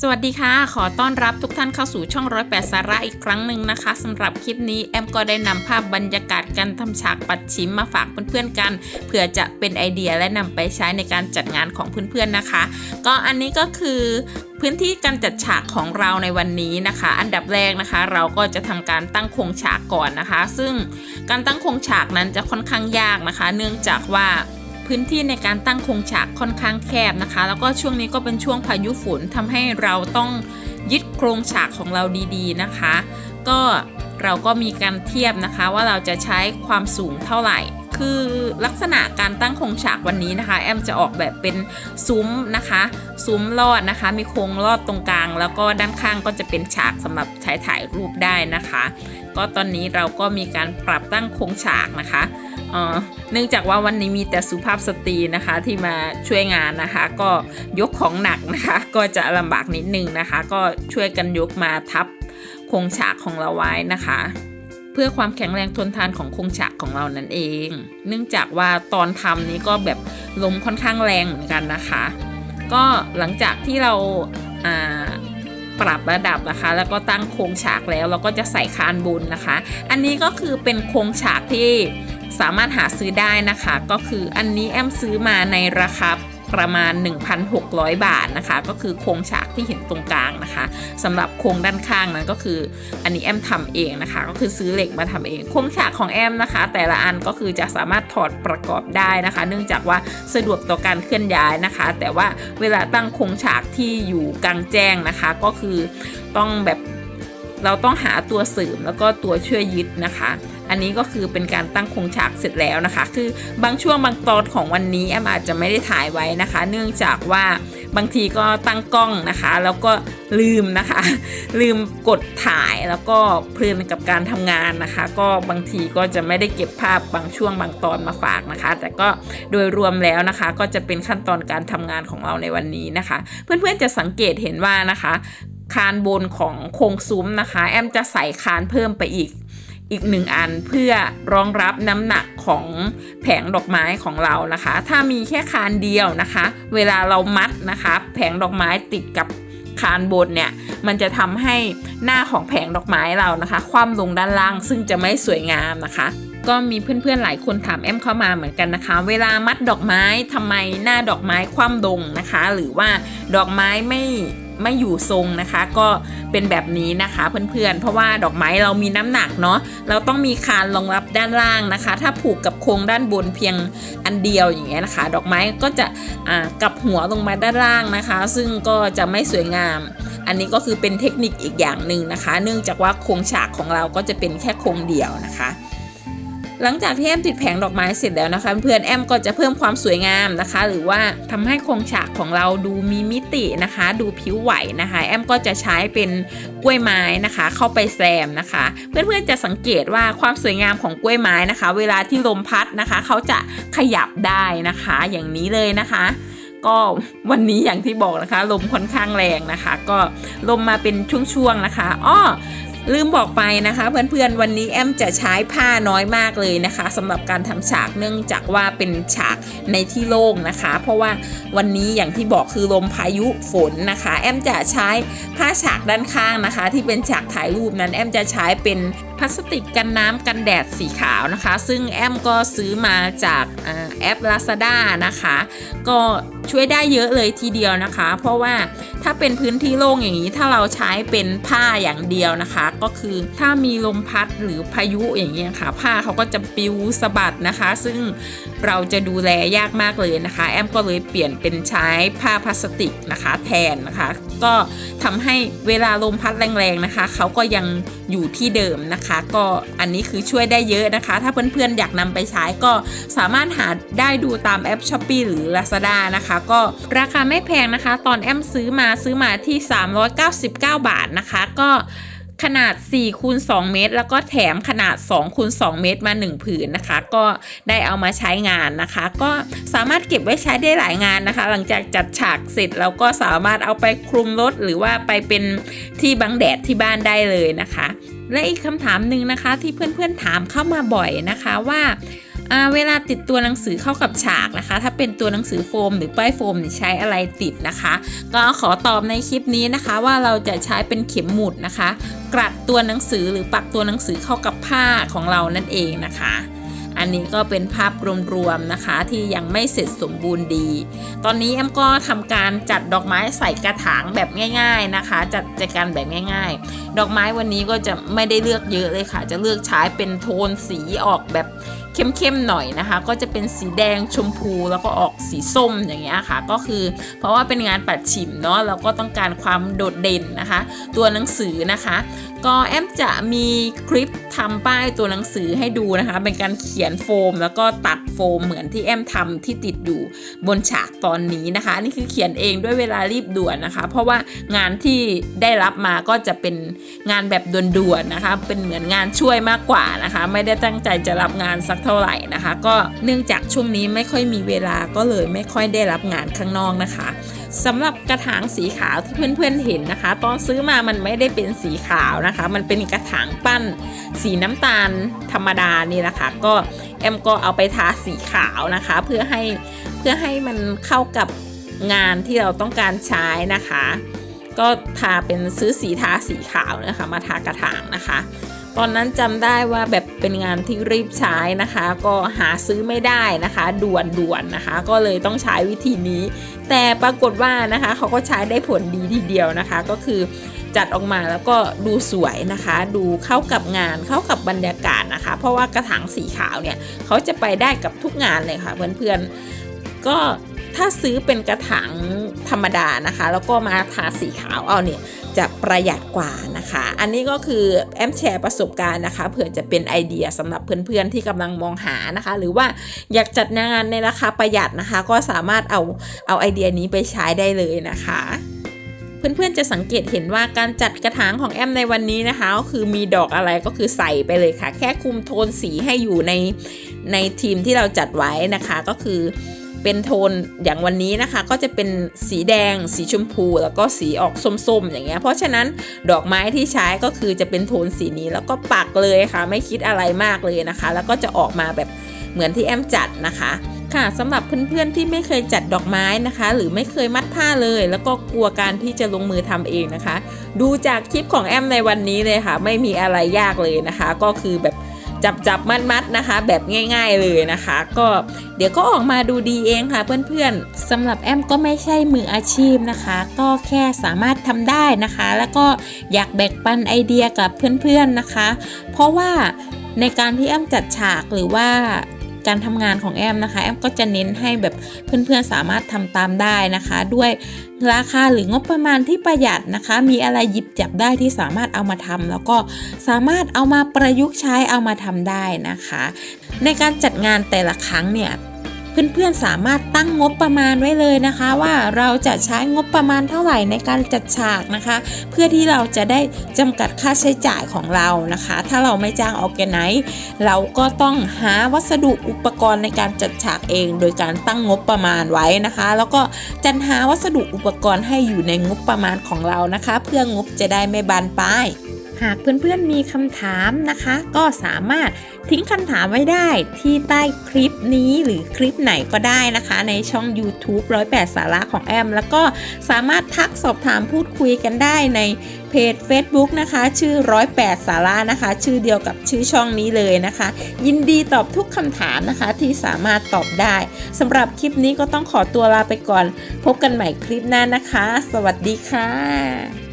สวัสดีค่ะ ขอต้อนรับทุกท่านเข้าสู่ช่องร้อยแปดสาระอีกครั้งหนึ่งนะคะสำหรับคลิปนี้แอมก็ได้นำภาพบรรยากาศการทำฉากปัดชิมมาฝากเพื่อนๆกันเพื่อจะเป็นไอเดียและนำไปใช้ในการจัดงานของเพื่อนๆนะคะ ก็อันนี้ก็คือพื้นที่การจัดฉากของเราในวันนี้นะคะ อันดับแรกนะคะ เราก็จะทำการตั้งโครงฉากก่อนนะคะ ซึ่งการตั้งโครงฉากนั้นจะค่อนข้างยากนะคะ เนื่องจากว่า พื้นที่ในการตั้งโครงฉากค่อนข้างแคบนะคะ แล้วก็ช่วงนี้ก็เป็นช่วงพายุฝนทำให้เราต้องยึดโครงฉากของเราดีๆนะคะ ก็เราก็มีการเทียบนะคะว่าเราจะใช้ความสูงเท่าไหร่ คือลักษณะการตั้งโครงฉากวันนี้นะคะ แอมจะออกแบบเป็นซุ้มนะคะ ซุ้มลอดนะคะ มีโครงลอดตรงกลาง แล้วก็ด้านข้างก็จะเป็นฉากสำหรับใช้ถ่ายรูปได้นะคะ ก็ตอนนี้เราก็มีการปรับตั้งโครงฉากนะคะ เนื่องจากว่าวันนี้มีแต่สุภาพสตรีนะคะที่มาช่วยงานนะคะ ก็ยกของหนักนะคะ ก็จะลำบากนิดนึงนะคะ ก็ช่วยกันยกมาทับโครงฉากของเราไว้นะคะ เพื่อความแข็งแรงทนทานของโครงฉากของเรานั่นเอง เนื่องจากว่าตอนทำนี้ก็แบบลมค่อนข้างแรงเหมือนกันนะคะ ก็หลังจากที่เราปรับระดับนะคะ แล้วก็ตั้งโครงฉากแล้วเราก็จะใส่คานบุญนะคะ อันนี้ก็คือเป็นโครงฉากที่ สามารถหาซื้อได้นะคะ ก็คืออันนี้แอมซื้อมาในราคาประมาณ 1,600 บาทนะคะ ก็คือโครงฉากที่เห็นตรงกลางนะคะสำหรับโครงด้านข้างนั้นก็คือ อันนี้แอมทำเองนะคะ ก็คือซื้อเหล็กมาทำเองโครงฉากของแอมนะคะ แต่ละอันก็คือจะสามารถถอดประกอบได้นะคะ เนื่องจากว่าสะดวกต่อการเคลื่อนย้ายนะคะ แต่ว่าเวลาตั้งโครงฉากที่อยู่กลางแจ้งนะคะ ก็คือต้องแบบ เราต้องหาตัวเสริมแล้วก็ตัวช่วยยึดนะคะ อันนี้ก็คือเป็นการตั้งโครงฉากเสร็จแล้วนะคะ คือบางช่วงบางตอนของวันนี้แอมอาจจะไม่ได้ถ่ายไว้นะคะ เนื่องจากว่าบางทีก็ตั้งกล้องนะคะ แล้วก็ลืมนะคะ ลืมกดถ่ายแล้วก็เพลินกับการทำงานนะคะ ก็บางทีก็จะไม่ได้เก็บภาพบางช่วงบางตอนมาฝากนะคะ แต่ก็โดยรวมแล้วนะคะ ก็จะเป็นขั้นตอนการทำงานของเราในวันนี้นะคะ เพื่อนๆจะสังเกตเห็นว่านะคะ คานบนของโครงซุ้มนะคะ แอมจะใส่คานเพิ่มไปอีกอีกหนึ่งอันเพื่อรองรับน้ำหนักของแผงดอกไม้ของเรานะคะ ถ้ามีแค่คานเดียวนะคะ เวลาเรามัดนะคะ แผงดอกไม้ติดกับคานบนเนี่ยมันจะทำให้หน้าของแผงดอกไม้เรานะคะ คว่ำลงด้านล่างซึ่งจะไม่สวยงามนะคะ ก็มีเพื่อนๆหลายคนถามแอมเข้ามาเหมือนกันนะคะ เวลามัดดอกไม้ทำไมหน้าดอกไม้คว่ำลงนะคะ หรือว่าดอกไม้ไม่ไม่อยู่ทรงนะคะ ก็เป็นแบบนี้นะคะเพื่อนๆ เพราะว่าดอกไม้เรามีน้ำหนักเนาะเราต้องมีคานรองรับด้านล่างนะคะ ถ้าผูกกับโครงด้านบนเพียงอันเดียวอย่างเงี้ยนะคะ ดอกไม้ก็จะอ่ากลับหัวลงมาด้านล่างนะคะ ซึ่งก็จะไม่สวยงาม อันนี้ก็คือเป็นเทคนิคอีกอย่างหนึ่งนะคะ เนื่องจากว่าโครงฉากของเราก็จะเป็นแค่โครงเดียวนะคะ หลังจากที่แอมติดแผงดอกไม้เสร็จแล้วนะคะเพื่อนแอมก็จะเพิ่มความสวยงามนะคะ หรือว่าทำให้โครงฉากของเราดูมีมิตินะคะ ดูผิวไหวนะคะ แอมก็จะใช้เป็นกล้วยไม้นะคะ เข้าไปแซมนะคะ เพื่อนๆจะสังเกตว่าความสวยงามของกล้วยไม้นะคะ เวลาที่ลมพัดนะคะ เขาจะขยับได้นะคะ อย่างนี้เลยนะคะก็วันนี้อย่างที่บอกนะคะ ลมค่อนข้างแรงนะคะ ก็ลมมาเป็นช่วงๆนะคะอ้อ ลืมบอกไปนะคะ เพื่อนๆวันนี้แอมจะใช้ผ้าน้อยมากเลยนะคะสำหรับการทำฉากเนื่องจากว่าเป็นฉากในที่โล่งนะคะ เพราะว่าวันนี้อย่างที่บอกคือลมพายุฝนนะคะ แอมจะใช้ผ้าฉากด้านข้างนะคะ ที่เป็นฉากถ่ายรูปนั้นแอมจะใช้เป็นพลาสติกกันน้ำกันแดดสีขาวนะคะ ซึ่งแอมก็ซื้อมาจากแอป Lazada นะคะ ก็ช่วยได้เยอะเลยทีเดียวนะคะ เพราะว่า ถ้าเป็นพื้นที่โล่งอย่างนี้ถ้าเราใช้เป็นผ้าอย่างเดียวนะคะ ก็คือถ้ามีลมพัดหรือพายุอย่างเงี้ยค่ะ ผ้าเขาก็จะปิวสะบัดนะคะ ซึ่งเราจะดูแลยากมากเลยนะคะ แอมก็เลยเปลี่ยนเป็นใช้ผ้าพลาสติกนะคะ แทนนะคะ ก็ ทำให้เวลาลมพัดแรงๆนะคะ เขาก็ยังอยู่ที่เดิมนะคะ ก็อันนี้คือช่วยได้เยอะนะคะ ถ้าเพื่อนๆอยากนำไปใช้ก็สามารถหาได้ดูตามแอป s h อป e e หรือ Lazada นะคะ ก็ราคาไม่แพงนะคะ ตอนแอมซื้อมาซื้อมาที่ 399 บาทนะคะ ก็ ขนาด4คูณ2เมตร แล้วก็แถมขนาด2คูณ2เมตรมา 1 ผืนนะคะ ก็ได้เอามาใช้งานนะคะ ก็สามารถเก็บไว้ใช้ได้หลายงานนะคะ หลังจากจัดฉากเสร็จเราก็สามารถเอาไปคลุมรถหรือว่าไปเป็นที่บังแดดที่บ้านได้เลยนะคะ และอีกคำถามหนึ่งนะคะที่เพื่อนๆถามเข้ามาบ่อยนะคะว่า เวลาติดตัวหนังสือเข้ากับฉากนะคะ ถ้าเป็นตัวหนังสือโฟม หรือป้ายโฟมใช้อะไรติดนะคะ ก็ขอตอบในคลิปนี้นะคะ ว่าเราจะใช้เป็นเข็มหมุดนะคะกรัดตัวหนังสือหรือปักตัวหนังสือเข้ากับผ้าของเรานั่นเองนะคะ อันนี้ก็เป็นภาพรวมๆนะคะที่ยังไม่เสร็จสมบูรณ์ดี ตอนนี้แอมก็ทำการจัดดอกไม้ใส่กระถางแบบง่าย ๆนะคะ จัดจัดการแบบง่าย ๆ ดอกไม้วันนี้ก็จะไม่ได้เลือกเยอะเลยค่ะ จะเลือกใช้เป็นโทนสีออกแบบ เข้มๆหน่อยนะคะ ก็จะเป็นสีแดงชมพูแล้วก็ออกสีส้มอย่างเงี้ยค่ะ ก็คือเพราะว่าเป็นงานปัดฉิมเนาะเราก็ต้องการความโดดเด่นนะคะ ตัวหนังสือนะคะก็แอมจะมีคลิปทำป้ายตัวหนังสือให้ดูนะคะ เป็นการเขียนโฟม แล้วก็ตัดโฟมเหมือนที่แอมทำที่ติดอยู่บนฉากตอนนี้นะคะนนี่คือเขียนเองด้วยเวลารีบด่วนนะคะ เพราะว่างานที่ได้รับมาก็จะเป็นงานแบบด่วนๆนะคะ เป็นเหมือนงานช่วยมากกว่านะคะ ไม่ได้ตั้งใจจะรับงานสักเท่าไหร่นะคะ ก็เนื่องจากช่วงนี้ไม่ค่อยมีเวลาก็เลยไม่ค่อยได้รับงานข้างนอกนะคะ สำหรับกระถางสีขาวที่เพื่อนๆเห็นนะคะ ตอนซื้อมามันไม่ได้เป็นสีขาวนะคะ มันเป็นกระถางปั้น สีน้ำตาลธรรมดานี่แหละค่ะก็แอมก็เอาไปทาสีขาวนะคะ เพื่อให้เพื่อให้มันเข้ากับงานที่เราต้องการใช้นะคะ ก็ทาเป็นซื้อสีทาสีขาวนะคะ มาทากระถางนะคะ ตอนนั้นจำได้ว่าแบบเป็นงานที่รีบใช้นะคะ ก็หาซื้อไม่ได้นะคะ ด่วนด่วนนะคะ ก็เลยต้องใช้วิธีนี้ แต่ปรากฏว่านะคะเขาก็ใช้ได้ผลดีทีเดียวนะคะ ก็คือจัดออกมาแล้วก็ดูสวยนะคะ ดูเข้ากับงานเข้ากับบรรยากาศนะคะ เพราะว่ากระถางสีขาวเนี่ยเขาจะไปได้กับทุกงานเลยค่ะเพื่อนๆก็ ถ้าซื้อเป็นกระถางธรรมดานะคะ แล้วก็มาทาสีขาวเอาเนี่ยจะประหยัดกว่านะคะ อันนี้ก็คือแอมแชร์ประสบการณ์นะคะเผื่อจะเป็นไอเดียสำหรับเพื่อนๆที่กำลังมองหานะคะ หรือว่าอยากจัดงานในราคาประหยัดนะคะ ก็สามารถเอาเอาไอเดียนี้ไปใช้ได้เลยนะคะเพื่อนๆจะสังเกตเห็นว่าการจัดกระถางของแอมในวันนี้นะคะก็คือมีดอกอะไรก็คือใส่ไปเลยค่ะ แค่คุมโทนสีให้อยู่ในในทีมที่เราจัดไว้นะคะก็คือ เป็นโทนอย่างวันนี้นะคะ ก็จะเป็นสีแดง สีชมพู แล้วก็สีออกส้มๆ อย่างเงี้ยเพราะฉะนั้นดอกไม้ที่ใช้ก็คือจะเป็นโทนสีนี้แล้วก็ปักเลยค่ะ ไม่คิดอะไรมากเลยนะคะ แล้วก็จะออกมาแบบเหมือนที่แอมจัดนะคะค่ะสำหรับเพื่อนๆที่ไม่เคยจัดดอกไม้นะคะ หรือไม่เคยมัดผ้าเลย แล้วก็กลัวการที่จะลงมือทำเองนะคะ ดูจากคลิปของแอมในวันนี้เลยค่ะ ไม่มีอะไรยากเลยนะคะ ก็คือแบบ จับจับมัดมัดนะคะ แบบง่าย ๆเลยนะคะ ก็เดี๋ยวก็ออกมาดูดีเองค่ะ เพื่อนๆสำหรับแอมก็ไม่ใช่มืออาชีพนะคะ ก็แค่สามารถทำได้นะคะ แล้วก็อยากแบ่งปันไอเดียกับเพื่อนๆนะคะ เพราะว่าในการที่แอมจัดฉากหรือว่า การทำงานของแอมนะคะ แอมก็จะเน้นให้แบบเพื่อนๆสามารถทำตามได้นะคะ ด้วยราคาหรืองบประมาณที่ประหยัดนะคะ มีอะไรหยิบจับได้ที่สามารถเอามาทำแล้วก็สามารถเอามาประยุกต์ใช้เอามาทำได้นะคะ ในการจัดงานแต่ละครั้งเนี่ย เพื่อนๆสามารถตั้งงบประมาณไว้เลยนะคะ ว่าเราจะใช้งบประมาณเท่าไหร่ในการจัดฉากนะคะ เพื่อที่เราจะได้จำกัดค่าใช้จ่ายของเรานะคะ ถ้าเราไม่จ้างออแกไนซ์เราก็ต้องหาวัสดุอุปกรณ์ในการจัดฉากเอง โดยการตั้งงบประมาณไว้นะคะ แล้วก็จัดหาวัสดุอุปกรณ์ให้อยู่ในงบประมาณของเรานะคะ เพื่องบจะได้ไม่บานปลาย หากเพื่อนๆมีคำถามนะคะ ก็สามารถทิ้งคำถามไว้ได้ที่ใต้คลิปนี้หรือคลิปไหนก็ได้นะคะ ในช่อง YouTube 108 สาระของแอม แล้วก็สามารถทักสอบถามพูดคุยกันได้ในเพจ Facebook นะคะ ชื่อ 108 สาระนะคะ ชื่อเดียวกับชื่อช่องนี้เลยนะคะ ยินดีตอบทุกคำถามนะคะที่สามารถตอบได้สำหรับคลิปนี้ก็ต้องขอตัวลาไปก่อน พบกันใหม่คลิปหน้านะคะ สวัสดีค่ะ